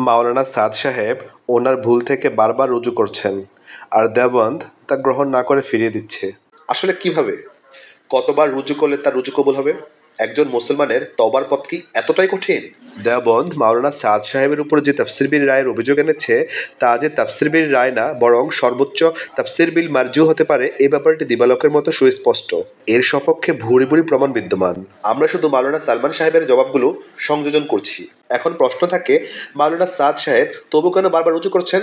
মাওলানা সাদ সাহেব ওনার ভুল থেকে বারবার রুজু করছেন আর দেওবন্দ তা গ্রহণ না করে ফিরিয়ে দিচ্ছে। আসলে কীভাবে? কতবার রুজু করলে তার রুজু কবুল হবে? একজন মুসলমানের তবার পথ কি এতটাই কঠিন? দেওবন্দ মাওলানা সাদ সাহেবের উপর যে তাফসির বিল রায়ের অভিযোগ এনেছে, তা যে তাফসির বিল রায় না, বরং সর্বোচ্চ তাফসির বিল মার্জু হতে পারে, এ ব্যাপারটি দিবালকের মতো সুস্পষ্ট। এর সপক্ষে ভুরি ভুরি প্রমাণ বিদ্যমান। আমরা শুধু মাওলানা সালমান সাহেবের জবাবগুলো সংযোজন করছি। এখন প্রশ্ন থাকে, মাওলানা সাদ সাহেব তবু কেন বারবার রুজু করছেন?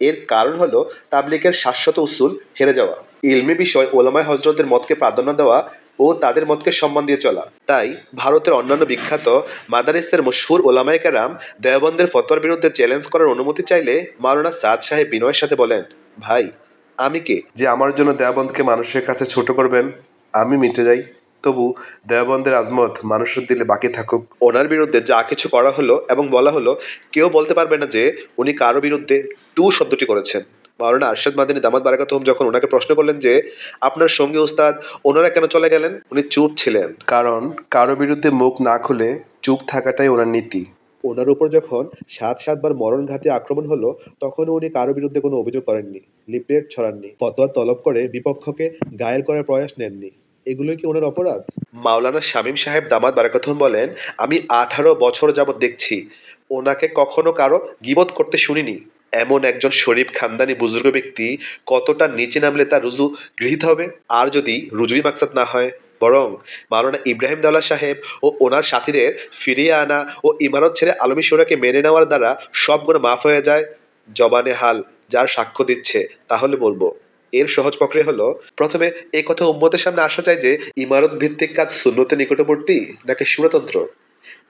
এর কারণ হলো তাবলিকের শাশ্বত উসুল হেরে যাওয়া। ইলমি বিষয় ওলামায় হজরতের মতকে প্রাধান্য দেওয়া ও তাদের মতকে সম্মান দিয়ে চলা। তাই ভারতের অন্যান্য বিখ্যাত মাদারিসের মশহুর ওলামায় কারাম দেওবন্দের ফতোয়ার বিরুদ্ধে চ্যালেঞ্জ করার অনুমতি চাইলে মাওলানা সাদ সাহেব বিনয়ের সাথে বলেন, ভাই, আমি কে? যে আমার জন্য দেওবন্দকে মানুষের কাছে ছোট করবেন, আমি মিটে যাই। তবু দেওবন্দের আজমত মানুষের দিলে বাকি থাকুক। ওনার বিরুদ্ধে যা কিছু করা হলো এবং বলা হলো, কেউ বলতে পারবে না যে উনি কারও বিরুদ্ধে টু শব্দটি করেছেন। মাওলানা আরশাদ মাদিনী দামাত বারাকাতুম যখন ওনাকে প্রশ্ন করলেন যে আপনার সঙ্গী উস্তাদ ওনারা কেন চলে গেলেন? উনি চুপ ছিলেন। কারণ কারও বিরুদ্ধে মুখ না খুলে চুপ থাকাটাই ওনার নীতি। ওনার উপর যখন সাত সাতবার মরণঘাতী আক্রমণ হলো তখন উনি কারও বিরুদ্ধে কোনো অভিযোগ করেননি লিপলেট ছড়াননি ফতোয়া তলব করে বিপক্ষকে ঘায়েল করার প্রয়াস নেননি। এগুলোই কি ওনার অপরাধ? মাওলানা শামীম সাহেব দামাত বারাকাতুম বলেন আমি আঠারো বছর যাবৎ দেখছি ওনাকে কখনো কারও গিবত করতে শুনিনি। এমন একজন শরীফ খানদানি বুজুর্গ ব্যক্তি কতটা নিচে নামলে তার রুজু গৃহীত হবে? আর যদি রুজুই মাকসাদ না হয়? বরং মাওলানা ইব্রাহিম দাওলা সাহেব ও ওনার সাথীদের ফিরিয়ে আনা ও ইমারত ছেড়ে আলমী সুরাকে মেনে নেওয়ার দ্বারা সব গুণ মাফ হয়ে যায়? জবানে হাল যার সাক্ষ্য দিচ্ছে, তাহলে বলব। এর সহজ প্রক্রিয়া হলো, প্রথমে এই কথা উম্মতের সামনে আসা যায় যে, ইমারত ভিত্তিক কাজ শূন্যতে নিকটবর্তী নাকি সুরতন্ত্র?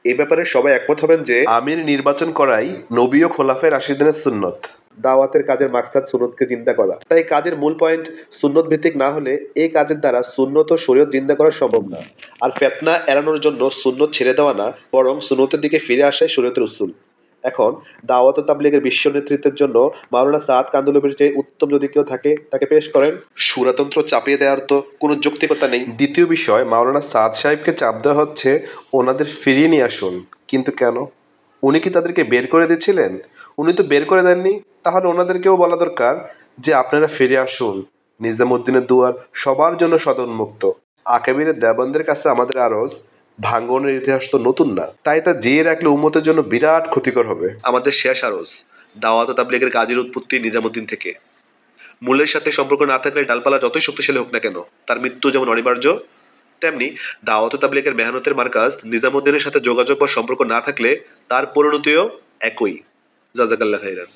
এই ব্যাপারে সবাই একমত হবেন যে আমির নির্বাচন করাই নবী ও খোলাফে রাশিদিনের সুন্নত। দাওয়াতের কাজের মাকসাদ সুন্নতকে জিন্দা করা। তাই কাজের মূল পয়েন্ট সুন্নত ভিত্তিক না হলে এই কাজের দ্বারা সুন্নত ও শরীয়ত জিন্দা করা সম্ভব না। আর ফেতনা এড়ানোর জন্য সুন্নত ছেড়ে দেওয়া না বরং সুন্নতের দিকে ফিরে আসাই শরীয়তের উসুল। এখন দাওয়াত ও তাবলিগের বিশ্ব নেতৃত্বের জন্য মাওলানা সাদ কান্দুলবের চেয়ে উত্তম যদি কেউ থাকে তাকে পেশ করেন। সুরাতন্ত্র চাপিয়ে দেওয়ার তো কোনো যৌক্তিকতা নেই। দ্বিতীয় বিষয় মাওলানা সাদ সাহেবকে চাপ দেওয়া হচ্ছে ওনাদের ফিরিয়ে নিয়ে আসুন। কিন্তু কেন? উনি কি তাদেরকে বের করে দিচ্ছিলেন উনি তো বের করে দেননি। তাহলে ওনাদেরকেও বলা দরকার যে আপনারা ফিরে আসুন। নিজামুদ্দিনের দুয়ার সবার জন্য সদন্মুক্ত আকাবিরের দেবন্দের কাছে আমাদের আরজ ভাঙ্গনের ইতিহাস তো নতুন না। তাই তা জিয়ে রাখলে উম্মতের জন্য বিরাট ক্ষতিকর হবে। আমাদের শেষ আরজ, দাওয়াত তাবলিগের কাজের উৎপত্তি নিজামুদ্দিন থেকে। মূলের সাথে সম্পর্ক না থাকলে ডালপালা যতই শক্তিশালী হোক না কেন, তার মৃত্যু যেমন অনিবার্য, তেমনি দাওয়াত তাবলিগের মেহনতের মার্কাজ নিজামুদ্দিনের সাথে যোগাযোগ বা সম্পর্ক না থাকলে তার পরিণতিও একই। জাজাকাল্লাহ খাইরান